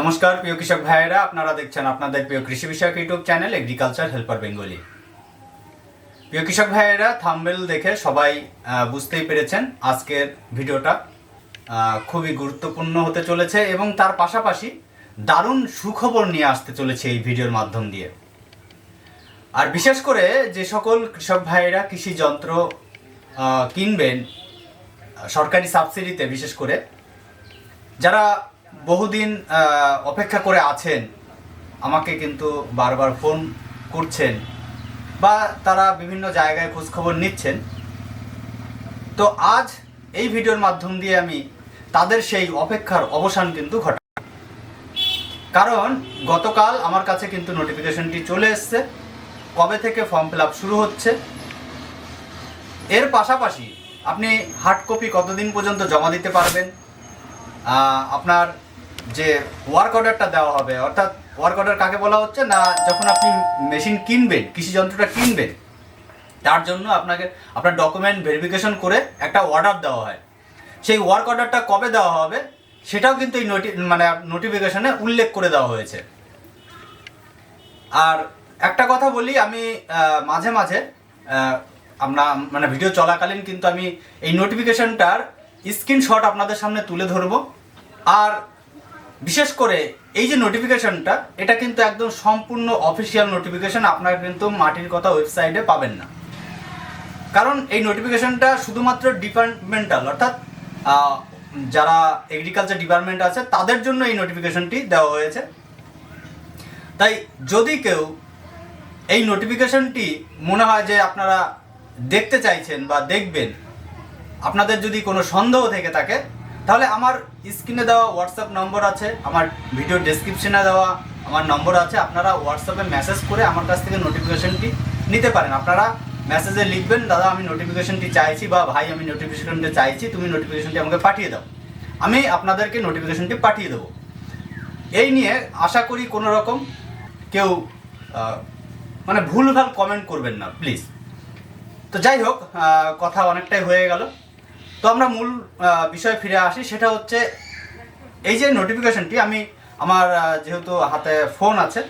নমস্কার, প্রিয় কৃষক ভাইয়েরা, আপনারা দেখছেন আপনাদের প্রিয় কৃষি বিষয়ক YouTube channel agriculture helper Bengali প্রিয় কৃষক ভাইয়েরা থাম্বেল দেখে সবাই বুঝতেই পেরেছেন আজকের ভিডিওটা খুবই গুরুত্বপূর্ণ হতে চলেছে এবং তার পাশাপাশি দারুণ সুখবর নিয়ে আসতে চলেছে এই ভিডিওর মাধ্যম দিয়ে। আর বিশেষ করে যে সকল কৃষক ভাইয়েরা কৃষি যন্ত্র কিনবেন সরকারি সাবসিডিতে বিশেষ করে, যারা বহুদিন অপেক্ষা করে আছেন। আমাকে কিন্তু বারবার ফোন করছেন বা তারা বিভিন্ন জায়গায় খোঁজখবর নিচ্ছেন। তো আজ এই ভিডিওর মাধ্যম দিয়ে আমি তাদের সেই অপেক্ষার অবসান কিন্তু ঘটা কারণ গতকাল আমার কাছে কিন্তু নোটিফিকেশনটি চলে এসছে। কবে থেকে ফর্ম ফিল শুরু হচ্ছে? এর পাশাপাশি আপনি হার্ড কপি কতদিন পর্যন্ত জমা দিতে পারবেন? আপনার যে ওয়ার্ক অর্ডারটা দেওয়া হবে, অর্থাৎ ওয়ার্ক অর্ডার কাকে বলা হচ্ছে না যখন আপনি মেশিন কিনবেন, কৃষি যন্ত্রটা কিনবেন, তার জন্য আপনাকে, আপনার ডকুমেন্ট ভেরিফিকেশন করে একটা অর্ডার দেওয়া হয়। সেই ওয়ার্ক অর্ডারটা কবে দেওয়া হবে, সেটাও কিন্তু এই নোটি মানে নোটিফিকেশনে উল্লেখ করে দেওয়া হয়েছে। আর একটা কথা বলি, আমি মাঝে মাঝে আমরা মানে ভিডিও চলাকালীন কিন্তু আমি এই নোটিফিকেশনটার স্ক্রিনশট আপনাদের সামনে তুলে ধরবো। আর বিশেষ করে এই যে নোটিফিকেশনটা এটা কিন্তু একদম সম্পূর্ণ অফিসিয়াল নোটিফিকেশন আপনারা কিন্তু মাটির কথা ওয়েবসাইটে পাবেন না। কারণ এই নোটিফিকেশনটা শুধুমাত্র ডিপার্টমেন্টাল অর্থাৎ যারা এগ্রিকালচার ডিপার্টমেন্ট আছে, তাদের জন্য এই নোটিফিকেশনটি দেওয়া হয়েছে। তাই যদি কেউ এই নোটিফিকেশনটি মনে হয় যে আপনারা দেখতে চাইছেন বা দেখবেন, আপনাদের যদি কোনো সন্দেহ থেকে থাকে তাহলে আমার স্ক্রিনে দেওয়া হোয়াটসঅ্যাপ নম্বর আছে, আমার ভিডিও ডেসক্রিপশনে দেওয়া আমার নম্বর আছে, আপনারা হোয়াটসঅ্যাপে মেসেজ করে আমার কাছ থেকে নোটিফিকেশনটি নিতে পারেন। আপনারা মেসেজে লিখবেন, দাদা, আমি নোটিফিকেশনটি চাইছি বা ভাই, আমি নোটিফিকেশনটি চাইছি, তুমি নোটিফিকেশনটি আমাকে পাঠিয়ে দাও। আমি আপনাদেরকে নোটিফিকেশনটি পাঠিয়ে দেবো। এই নিয়ে আশা করি কোনো রকম কেউ মানে ভুলভাল কমেন্ট করবেন না প্লিজ তো যাই হোক কথা অনেকটাই হয়ে গেল। তো আমরা মূল বিষয়ে ফিরে আসি, সেটা হচ্ছে এই যে নোটিফিকেশনটি আমি আমার যেহেতু হাতে ফোন আছে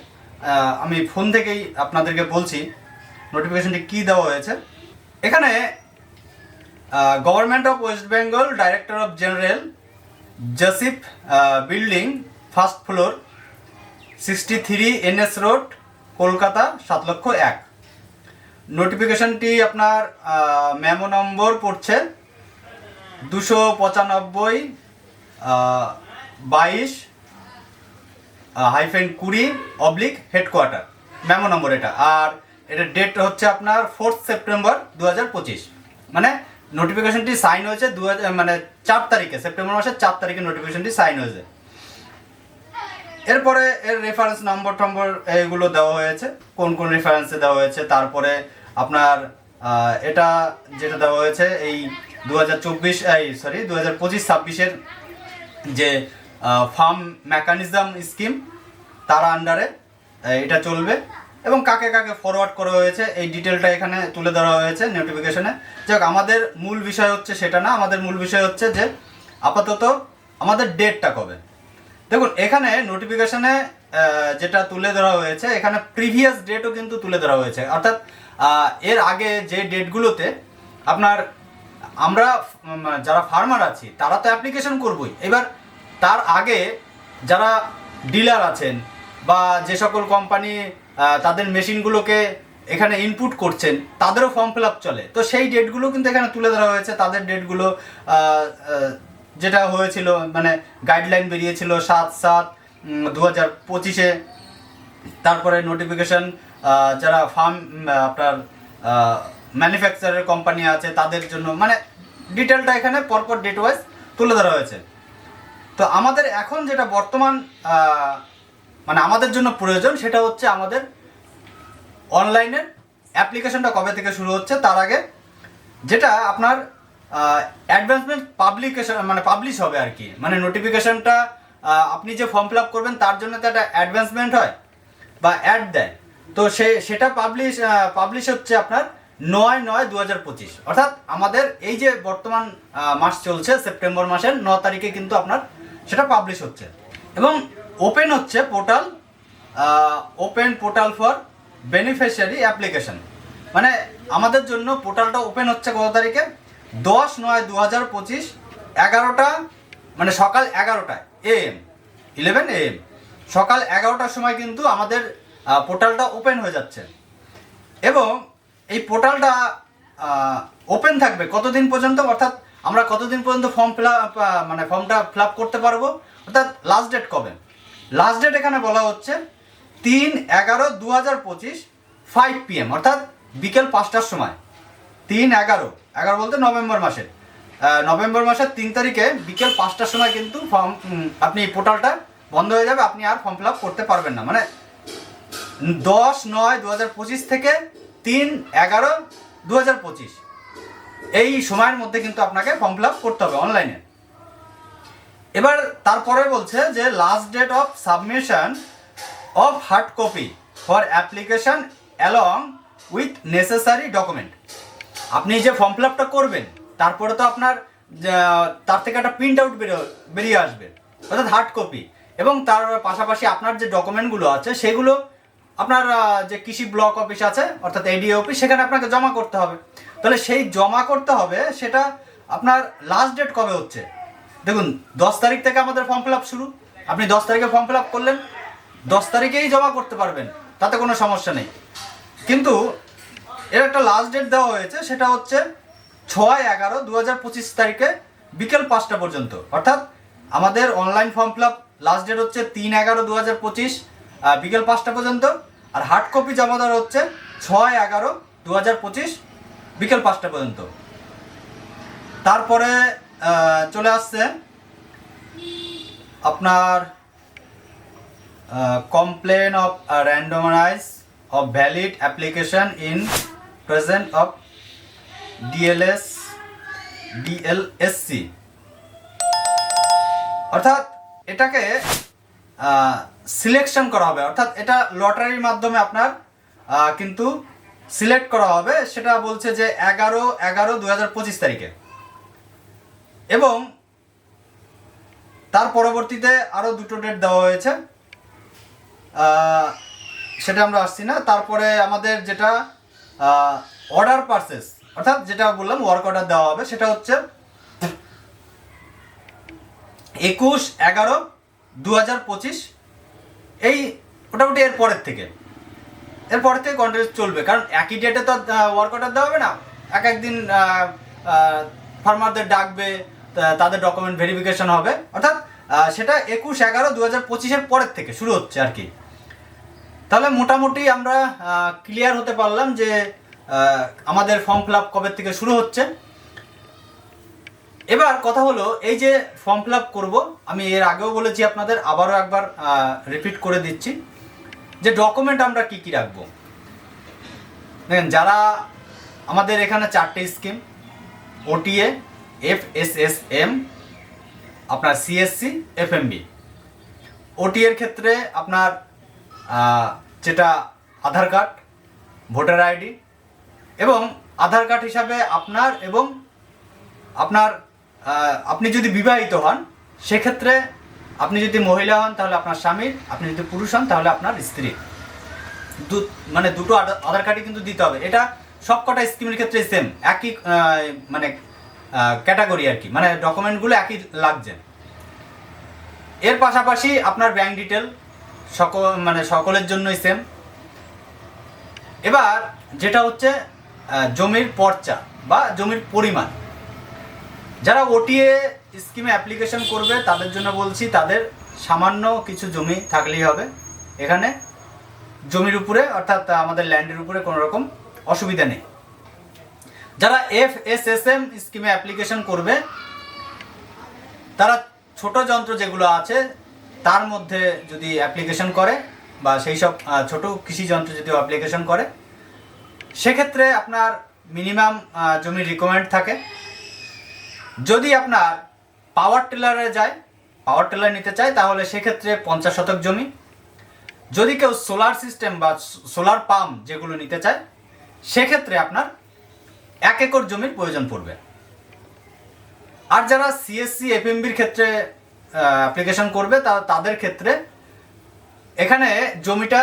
আমি ফোন থেকেই আপনাদেরকে বলছি নোটিফিকেশনটি কি দেওয়া হয়েছে। এখানে government of West Bengal director of general Josip building first floor sixty three NS road Kolkata, সাত লক্ষ এক। নোটিফিকেশনটি আপনার মেমো নম্বর পড়ছে। দুশো পঁচানব্বই বাইশ হাইফেন কুড়ি অবলিক হেডকোয়ার্টার। মেমো নম্বর এটা। আর এটা ডেট হচ্ছে আপনার ফোর্থ সেপ্টেম্বর দু হাজার পঁচিশ। মানে নোটিফিকেশনটি সাইন হয়েছে দু হাজার মানে চার তারিখে, সেপ্টেম্বর মাসের চার তারিখে নোটিফিকেশনটি সাইন হয়েছে। এরপরে এর রেফারেন্স নম্বর টম্বর এগুলো দেওয়া হয়েছে। কোন কোন রেফারেন্সে দেওয়া হয়েছে। তারপরে আপনার এটা যেটা দেওয়া হয়েছে, এই দু হাজার চব্বিশ, এই সরি দু হাজার পঁচিশ ছাব্বিশের যে ফার্ম মেকানিজম স্কিম তার আন্ডারে এটা চলবে। এবং কাকে কাকে ফরওয়ার্ড করা হয়েছে, এই ডিটেলটা এখানে তুলে ধরা হয়েছে নোটিফিকেশনে যাক, আমাদের মূল বিষয় হচ্ছে সেটা না, আমাদের মূল বিষয় হচ্ছে যে, আপাতত আমাদের ডেটটা কবে? দেখুন, এখানে নোটিফিকেশনে যেটা তুলে ধরা হয়েছে, এখানে প্রিভিয়াস ডেটও কিন্তু তুলে ধরা হয়েছে। অর্থাৎ এর আগে যে ডেটগুলোতে আপনার আমরা যারা ফার্মার আছি, তারা তো অ্যাপ্লিকেশন করবই। এবার তার আগে যারা ডিলার আছেন বা যে সকল কোম্পানি তাদের মেশিনগুলোকে এখানে ইনপুট করছেন, তাদেরও ফর্ম ফিল আপ চলে। তো সেই ডেটগুলো কিন্তু এখানে তুলে ধরা হয়েছে। তাদের ডেটগুলো যেটা হয়েছিল মানে গাইডলাইন বেরিয়েছিল সাত সাত দু হাজার পঁচিশে। তারপরে নোটিফিকেশন যারা ফার্ম আপনার ম্যানুফ্যাকচারের কোম্পানি আছে, তাদের জন্য মানে ডিটেলটা এখানে পরপর ডেট ওয়াইজ তুলে ধরা হয়েছে। তো আমাদের এখন যেটা বর্তমান মানে আমাদের জন্য প্রয়োজন, সেটা হচ্ছে আমাদের অনলাইনের অ্যাপ্লিকেশনটা কবে থেকে শুরু হচ্ছে, তার আগে যেটা আপনার অ্যাডভান্সমেন্ট পাবলিকেশন মানে পাবলিশ হবে আর কি। মানে নোটিফিকেশনটা আপনি যে ফর্ম ফিল আপ করবেন, তার জন্য তো একটা অ্যাডভান্সমেন্ট হয় বা অ্যাড দেয়। তো সে, সেটা পাবলিশ পাবলিশ হচ্ছে আপনার নয় নয় দু হাজার পঁচিশ। অর্থাৎ আমাদের এই যে বর্তমান মাস চলছে, সেপ্টেম্বর মাসের ন তারিখে কিন্তু আপনার সেটা পাবলিশ হচ্ছে। এবং ওপেন হচ্ছে portal open portal for beneficiary application মানে আমাদের জন্য পোর্টালটা ওপেন হচ্ছে কত তারিখে? দশ নয় দু হাজার পঁচিশ, এগারোটা মানে সকাল এগারোটায়। এএম ইলেভেন এএম সকাল এগারোটার সময় কিন্তু আমাদের পোর্টালটা ওপেন হয়ে যাচ্ছে। এবং এই পোর্টালটা ওপেন থাকবে কতদিন পর্যন্ত? অর্থাৎ আমরা কতদিন পর্যন্ত ফর্ম ফিল মানে ফর্মটা ফিল করতে পারব? অর্থাৎ লাস্ট ডেট কবে? লাস্ট ডেট এখানে বলা হচ্ছে তিন এগারো দু হাজার পঁচিশ ফাইভ পিএম অর্থাৎ বিকেল পাঁচটার সময়। তিন এগারো এগারো বলতে নভেম্বর মাসের। নভেম্বর মাসের তিন তারিখে বিকেল পাঁচটার সময় কিন্তু ফর্ম আপনি পোর্টালটা বন্ধ হয়ে যাবে, আপনি আর ফর্ম ফিল করতে পারবেন না। মানে দশ নয় দু হাজার পঁচিশ থেকে তিন এগারো দু হাজার পঁচিশ। এই সময়ের মধ্যে কিন্তু আপনাকে ফর্ম ফিল করতে হবে অনলাইনে এবার তারপরে বলছে যে last date of submission of hard copy for application along with necessary document আপনি যে ফর্ম ফিল করবেন তারপরে তো আপনার তার থেকে একটা প্রিন্ট আউট বেরো, বেরিয়ে আসবে, অর্থাৎ হার্ড কপি এবং তার পাশাপাশি আপনার যে ডকুমেন্টগুলো আছে, সেগুলো আপনার যে কৃষি ব্লক অফিস আছে, অর্থাৎ এডিও অফিস সেখানে আপনাকে জমা করতে হবে। তাহলে সেই জমা করতে হবে, সেটা আপনার লাস্ট ডেট কবে হচ্ছে? দেখুন, দশ তারিখ থেকে আমাদের ফর্ম ফিল আপ শুরু। আপনি দশ তারিখে ফর্ম ফিল আপ করলেন, দশ তারিখেই জমা করতে পারবেন, তাতে কোনো সমস্যা নেই। কিন্তু, এর একটা লাস্ট ডেট দেওয়া হয়েছে, সেটা হচ্ছে ছয় এগারো দু হাজার পঁচিশ তারিখে বিকেল পাঁচটা পর্যন্ত। অর্থাৎ আমাদের online form fill up last date হচ্ছে তিন এগারো দু হাজার পঁচিশ বিকেল পাঁচটা পর্যন্ত। আর হার্ড কপি জমা দেওয়ার হচ্ছে ছয় এগারো দু হাজার পঁচিশ, বিকেল পাঁচটা পর্যন্ত। তারপরে চলে আসছে আপনার complain of randomise of valid application in present of DLS DLSC অর্থাৎ এটাকে সিলেকশন করা হবে। অর্থাৎ এটা লটারির মাধ্যমে আপনার কিন্তু সিলেক্ট করা হবে। সেটা বলছে যে এগারো এগারো দু তারিখে। এবং তার পরবর্তীতে আরও দুটো ডেট দেওয়া হয়েছে। সেটা আমরা আসছি না। তারপরে আমাদের যেটা অর্ডার পারচেস অর্থাৎ যেটা বললাম ওয়ার্ক অর্ডার দেওয়া হবে, সেটা হচ্ছে একুশ এগারো দু হাজার পঁচিশ। এই মোটামুটি এর পরের থেকে। এর পরের থেকে কন্টিনিউ চলবে, কারণ একই ডেটে তো ওয়ার্ক অর্ডার দেওয়া হবে না। এক একদিন ফার্মারদের ডাকবে তাদের ডকুমেন্ট ভেরিফিকেশন হবে। অর্থাৎ সেটা একুশ এগারো দু হাজার পঁচিশের পরের থেকে শুরু হচ্ছে আর কি। তাহলে মোটামুটি আমরা ক্লিয়ার হতে পারলাম যে আমাদের ফর্ম ফিল আপ কবে থেকে শুরু হচ্ছে? এবার কথা হলো, এই যে ফর্ম ফিল আপ করব, আমি এর আগেও বলেছি আপনাদের, আবারও একবার রিপিট করে দিচ্ছি। যে ডকুমেন্ট আমরা কি কি রাখব? দেখেন, যারা আমাদের এখানে চারটে scheme OTA F S S M আপনার সিএসসি এফএমবি ওটি এর ক্ষেত্রে আপনার যেটা আধার কার্ড, ভোটার আইডি এবং আধার কার্ড হিসাবে আপনার এবং আপনার আপনি যদি বিবাহিত হন, সেক্ষেত্রে আপনি যদি মহিলা হন, তাহলে আপনার স্বামীর আপনি যদি পুরুষ হন, তাহলে আপনার স্ত্রী। দু মানে দুটো আধা- আধার কার্ডই কিন্তু দিতে হবে। এটা সবকটা স্কিমের ক্ষেত্রে সেম একই মানে ক্যাটাগরি আর কি। মানে ডকুমেন্টগুলো একই লাগছে। এর পাশাপাশি আপনার ব্যাংক ডিটেল সকল মানে সকলের জন্যই সেম এবার, যেটা হচ্ছে জমির পর্চা বা জমির পরিমাণ। যারা ওটিএ স্কিমে অ্যাপ্লিকেশন করবে, তাদের জন্য বলছি, তাদের সামান্য কিছু জমি থাকলেই হবে। এখানে জমির উপরে, অর্থাৎ আমাদের ল্যান্ডের উপরে কোনো রকম অসুবিধা নেই। যারা এফ এস এস এম স্কিমে অ্যাপ্লিকেশন করবে, তারা ছোট যন্ত্র যেগুলো আছে, তার মধ্যে যদি অ্যাপ্লিকেশন করে বা সেই সব ছোটো কৃষি যন্ত্র যদি অ্যাপ্লিকেশন করে সেক্ষেত্রে আপনার মিনিমাম জমির রিকোয়ারমেন্ট থাকে। যদি আপনার পাওয়ার টিলারে যায় পাওয়ার টিলার নিতে চায়, তাহলে সেক্ষেত্রে পঞ্চাশ শতক জমি। যদি কেউ সোলার সিস্টেম বা সোলার পাম্প যেগুলো নিতে চায়, সেক্ষেত্রে আপনার এক একর জমির প্রয়োজন পড়বে। আর যারা সিএসসি এফএমবির ক্ষেত্রে অ্যাপ্লিকেশন করবে, তা, তাদের ক্ষেত্রে এখানে জমিটা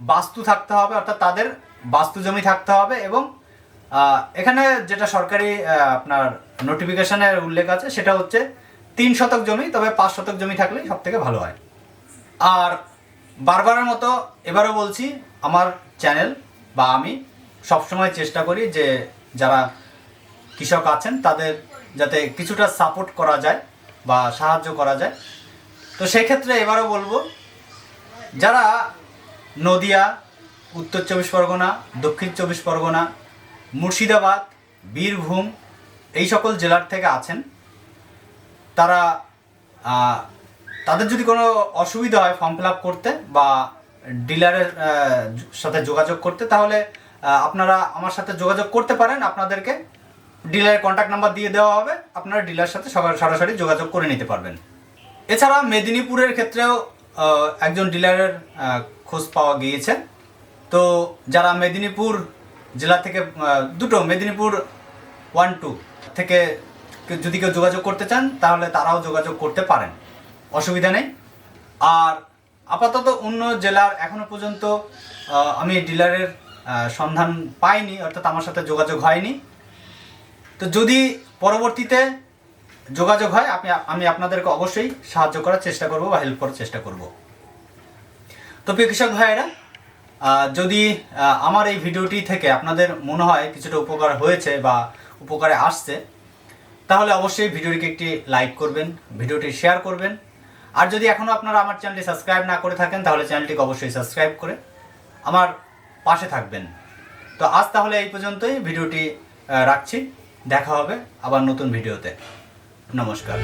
বাস্তু থাকতে হবে, অর্থাৎ তাদের বাস্তু জমি থাকতে হবে এবং এখানে যেটা সরকারি আপনার নোটিফিকেশনের উল্লেখ আছে, সেটা হচ্ছে তিন শতক জমি, তবে পাঁচ শতক জমি থাকলেই সব থেকে ভালো হয়। আর বারবারের মতো এবারও বলছি, আমার চ্যানেল বা আমি সবসময় চেষ্টা করি যে যারা কৃষক আছেন, তাদের যাতে কিছুটা সাপোর্ট করা যায় বা সাহায্য করা যায়। তো সেক্ষেত্রে এবারও বলব, যারা নদিয়া উত্তর চব্বিশ পরগনা, দক্ষিণ চব্বিশ পরগনা, মুর্শিদাবাদ, বীরভূম, এই সকল জেলার থেকে আছেন। তারা তাদের যদি কোনো অসুবিধা হয় ফর্ম ফিল আপ করতে বা ডিলারের সাথে যোগাযোগ করতে, তাহলে আপনারা আমার সাথে যোগাযোগ করতে পারেন। আপনাদেরকে ডিলারের কন্ট্যাক্ট নাম্বার দিয়ে দেওয়া হবে। আপনারা ডিলারের সাথে সরাসরি যোগাযোগ করে নিতে পারবেন। এছাড়া মেদিনীপুরের ক্ষেত্রেও একজন ডিলারের খোঁজ পাওয়া গিয়েছে। তো যারা মেদিনীপুর জেলা থেকে দুটো, মেদিনীপুর ওয়ান টু থেকে যদি কেউ যোগাযোগ করতে চান, তাহলে তারাও যোগাযোগ করতে পারেন। অসুবিধা নেই। আর আপাতত অন্য জেলার এখনও পর্যন্ত আমি ডিলারের সন্ধান পাইনি, অর্থাৎ আমার সাথে যোগাযোগ হয়নি। তো যদি পরবর্তীতে যোগাযোগ হয়, আপনি আমি আপনাদেরকে অবশ্যই সাহায্য করার চেষ্টা করব বা হেল্প করার চেষ্টা করব। তো প্রিয় কৃষক ভাইয়েরা যদি আমার এই ভিডিওটি থেকে আপনাদের মনে হয় কিছুটা উপকার হয়েছে বা উপকারে আসছে, তাহলে অবশ্যই ভিডিওটিকে একটি লাইক করবেন, ভিডিওটি শেয়ার করবেন। আর যদি এখনও আপনারা আমার চ্যানেলটি সাবস্ক্রাইব না করে থাকেন, তাহলে চ্যানেলটিকে অবশ্যই সাবস্ক্রাইব করে আমার পাশে থাকবেন। তো আজ তাহলে এই পর্যন্তই, ভিডিওটি রাখছি। দেখা হবে আবার নতুন ভিডিওতে। নমস্কার।